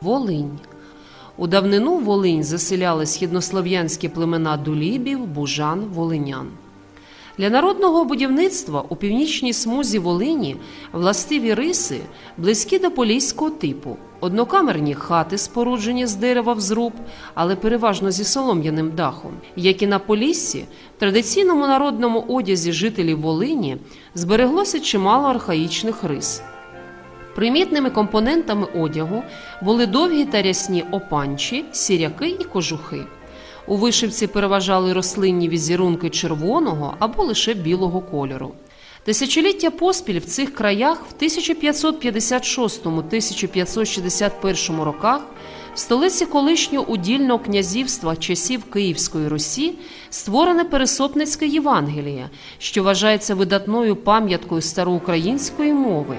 Волинь. У давнину Волинь заселяли східнослов'янські племена дулібів, бужан, волинян. Для народного будівництва у північній смузі Волині властиві риси близькі до поліського типу. Однокамерні хати споруджені з дерева в зруб, але переважно зі солом'яним дахом. Як і на Поліссі, в традиційному народному одязі жителів Волині збереглося чимало архаїчних рис. Примітними компонентами одягу були довгі та рясні опанчі, сіряки і кожухи. У вишивці переважали рослинні візерунки червоного або лише білого кольору. Тисячоліття поспіль в цих краях в 1556-1561 роках в столиці колишнього удільного князівства часів Київської Русі створене Пересопницьке Євангеліє, що вважається видатною пам'яткою староукраїнської мови,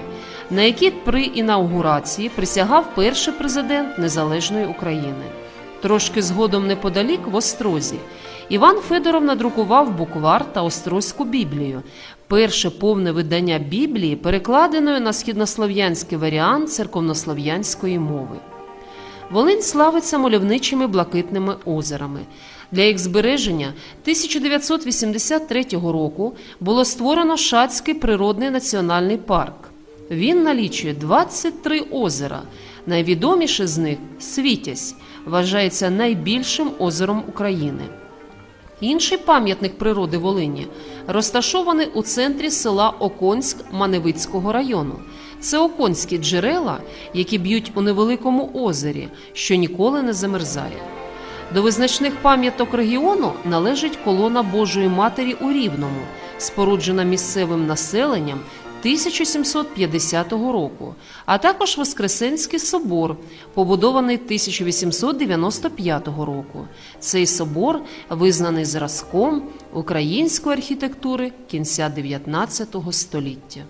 на якій при інаугурації присягав перший президент Незалежної України. Трошки згодом неподалік в Острозі. Іван Федоров надрукував буквар та Острозьку Біблію, перше повне видання Біблії, перекладеної на східнослов'янський варіант церковнослов'янської мови. Волинь славиться мальовничими блакитними озерами. Для їх збереження 1983 року було створено Шацький природний національний парк. Він налічує 23 озера. Найвідоміше з них Світязь, вважається найбільшим озером України. Інший пам'ятник природи Волині розташований у центрі села Оконськ Маневицького району. Це оконські джерела, які б'ють у невеликому озері, що ніколи не замерзає. До визначних пам'яток регіону належить колона Божої Матері у Рівному, споруджена місцевим населенням 1750 року, а також Воскресенський собор, побудований 1895 року. Цей собор визнаний зразком української архітектури кінця 19 століття.